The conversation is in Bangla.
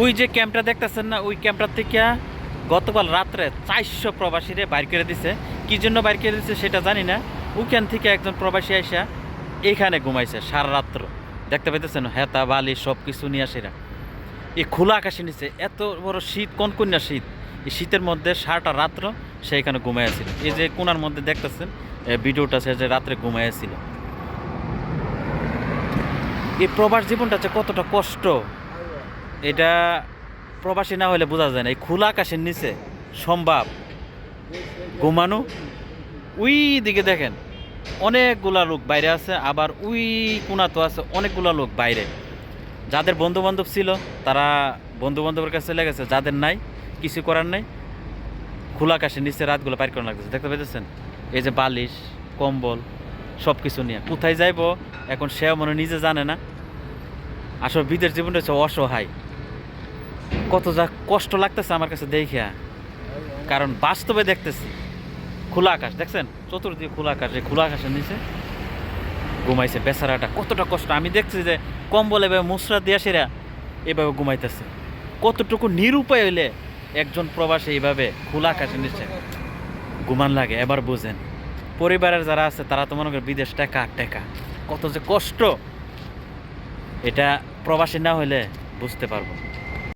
ওই যে ক্যাম্পটা দেখতেছেন না, ওই ক্যাম্পটার থেকে গতকাল রাত্রে চারশো প্রবাসীরে বাইর করে দিছে। কি জন্য বাইর করে দিছে সেটা জানি না। ওখান থেকে একজন প্রবাসী আইসা এখানে ঘুমাইছে সারা রাত্র দেখতে পাইতেছেন, হেতা, বালি সব কিছু নিয়ে আসেরা। এই খোলা আকাশে নিচে এত বড় শীত কনকন্যা শীত? এই শীতের মধ্যে সারাটা রাত্র সে এখানে ঘুমাইছিল এই যে কোনার মধ্যে দেখতেছেন ভিডিওটা সে যে রাত্রে ঘুমাইছিল এই প্রবাস জীবনটা যে কতটা কষ্ট। এটা প্রবাসী না হলে বোঝা যায় না। এই খোলা আকাশের নিচে, সম্ভব। ঘুমানো। ওই দিকে দেখেন, অনেকগুলা লোক বাইরে আছে, আবার ওই কোনা তো আছে অনেকগুলা লোক বাইরে। যাদের বন্ধু বান্ধব ছিল, তারা বন্ধু বান্ধবের কাছে চলে গেছে, যাদের নাই, কিছু করার নাই। খোলা আকাশের নিচে রাতগুলো পার করা লাগতেছে। দেখতে পাইতেছেন এই যে বালিশ, কম্বল সব কিছু নিয়ে। কোথায় যাইব? এখন সেও মনে নিজে জানে না। আসলে বিদের জীবনটা হচ্ছে অসহায়। কত যা কষ্ট লাগতেছে আমার কাছে দেখিয়া। কারণ বাস্তবে দেখতেছি, খোলা আকাশ, দেখছেন? চতুর্দিকে খোলা আকাশ, এই খোলা আকাশের নিচে ঘুমাইছে বেচারাটা। কতটা কষ্ট। আমি দেখছি যে কম্বল এভাবে মুসরা দিয়া সেরা এভাবে ঘুমাইতেছে। কতটুকু নিরুপায় হইলে একজন প্রবাসী এইভাবে খোলা আকাশের নিচে ঘুমান লাগে, এবার বুঝেন। পরিবারের যারা আছে, তারা তো মনে করে বিদেশ টাকা টাকা। কত যে কষ্ট। এটা প্রবাসী না হইলে বুঝতে পারব